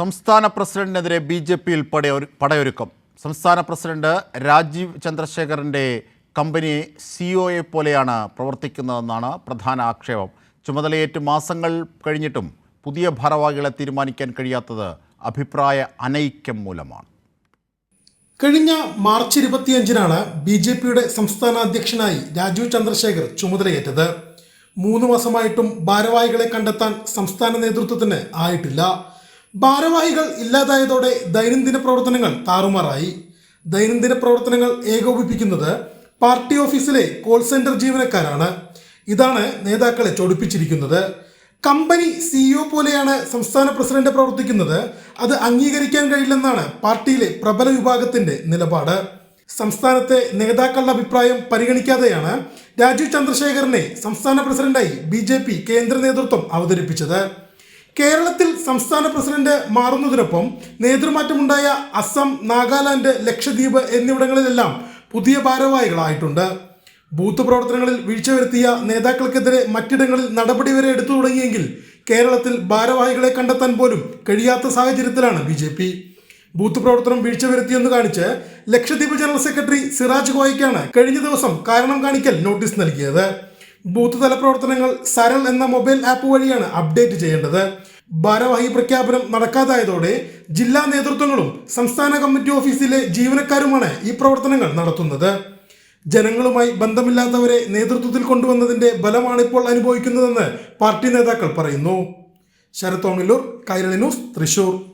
സംസ്ഥാന പ്രസിഡന്റിനെതിരെ B J പിയിൽ പടയൊരുക്കം. സംസ്ഥാന പ്രസിഡന്റ് രാജീവ് ചന്ദ്രശേഖറിന്റെ കമ്പനി സിഒയെ പോലെയാണ് പ്രവർത്തിക്കുന്നതെന്നാണ് പ്രധാന ആക്ഷേപം. ചുമതലയേറ്റ് മാസങ്ങൾ കഴിഞ്ഞിട്ടും പുതിയ ഭാരവാഹികളെ തീരുമാനിക്കാൻ കഴിയാത്തത് അഭിപ്രായ അനൈക്യം മൂലമാണ്. കഴിഞ്ഞ മാർച്ച് ഇരുപത്തിയഞ്ചിനാണ് ബി ജെ പിയുടെ സംസ്ഥാന അധ്യക്ഷനായി രാജീവ് ചന്ദ്രശേഖർ ചുമതലയേറ്റത്. മൂന്ന് മാസമായിട്ടും ഭാരവാഹികളെ കണ്ടെത്താൻ സംസ്ഥാന നേതൃത്വത്തിന് ആയിട്ടില്ല. ഭാരവാഹികൾ ഇല്ലാതായതോടെ ദൈനംദിന പ്രവർത്തനങ്ങൾ താറുമാറായി. ദൈനംദിന പ്രവർത്തനങ്ങൾ ഏകോപിപ്പിക്കുന്നത് പാർട്ടി ഓഫീസിലെ കോൾ സെന്റർ ജീവനക്കാരാണ്. ഇതാണ് നേതാക്കളെ ചൊടിപ്പിച്ചിരിക്കുന്നത്. കമ്പനി സിഇഒ പോലെയാണ് സംസ്ഥാന പ്രസിഡന്റ് പ്രവർത്തിക്കുന്നത്. അത് അംഗീകരിക്കാൻ കഴിയില്ലെന്നാണ് പാർട്ടിയിലെ പ്രബല വിഭാഗത്തിന്റെ നിലപാട്. സംസ്ഥാനത്തെ നേതാക്കളുടെ അഭിപ്രായം പരിഗണിക്കാതെയാണ് രാജീവ് ചന്ദ്രശേഖരനെ സംസ്ഥാന പ്രസിഡന്റായി ബി കേന്ദ്ര നേതൃത്വം അവതരിപ്പിച്ചത്. കേരളത്തിൽ സംസ്ഥാന പ്രസിഡന്റ് മാറുന്നതിനൊപ്പം നേതൃമാറ്റമുണ്ടായ അസം നാഗാലാൻഡ് ലക്ഷദ്വീപ് എന്നിവിടങ്ങളിലെല്ലാം പുതിയ ഭാരവാഹികളായിട്ടുണ്ട്. ബൂത്ത് പ്രവർത്തനങ്ങളിൽ വീഴ്ച വരുത്തിയ നേതാക്കൾക്കെതിരെ മറ്റിടങ്ങളിൽ നടപടി വരെ എടുത്തു തുടങ്ങിയെങ്കിൽ കേരളത്തിൽ ഭാരവാഹികളെ കണ്ടെത്താൻ പോലും കഴിയാത്ത സാഹചര്യത്തിലാണ് ബി ജെ പി. ബൂത്ത് പ്രവർത്തനം വീഴ്ച വരുത്തിയെന്ന് കാണിച്ച് ലക്ഷദ്വീപ് ജനറൽ സെക്രട്ടറി സിറാജ് ഗോയയ്ക്കാണ് കഴിഞ്ഞ ദിവസം കാരണം കാണിക്കൽ നോട്ടീസ് നൽകിയത്. ബൂത്ത് തല പ്രവർത്തനങ്ങൾ സരൺ എന്ന മൊബൈൽ ആപ്പ് വഴിയാണ് അപ്ഡേറ്റ് ചെയ്യേണ്ടത്. ഭാരവാഹി പ്രഖ്യാപനം നടക്കാതായതോടെ ജില്ലാ നേതൃത്വങ്ങളും സംസ്ഥാന കമ്മിറ്റി ഓഫീസിലെ ജീവനക്കാരുമാണ് ഈ പ്രവർത്തനങ്ങൾ നടത്തുന്നത്. ജനങ്ങളുമായി ബന്ധമില്ലാത്തവരെ നേതൃത്വത്തിൽ കൊണ്ടുവന്നതിന്റെ ബലമാണ് ഇപ്പോൾ അനുഭവിക്കുന്നതെന്ന് പാർട്ടി നേതാക്കൾ പറയുന്നു. ശരത് ഓമില്ലൂർ കൈരളി ന്യൂസ് തൃശൂർ.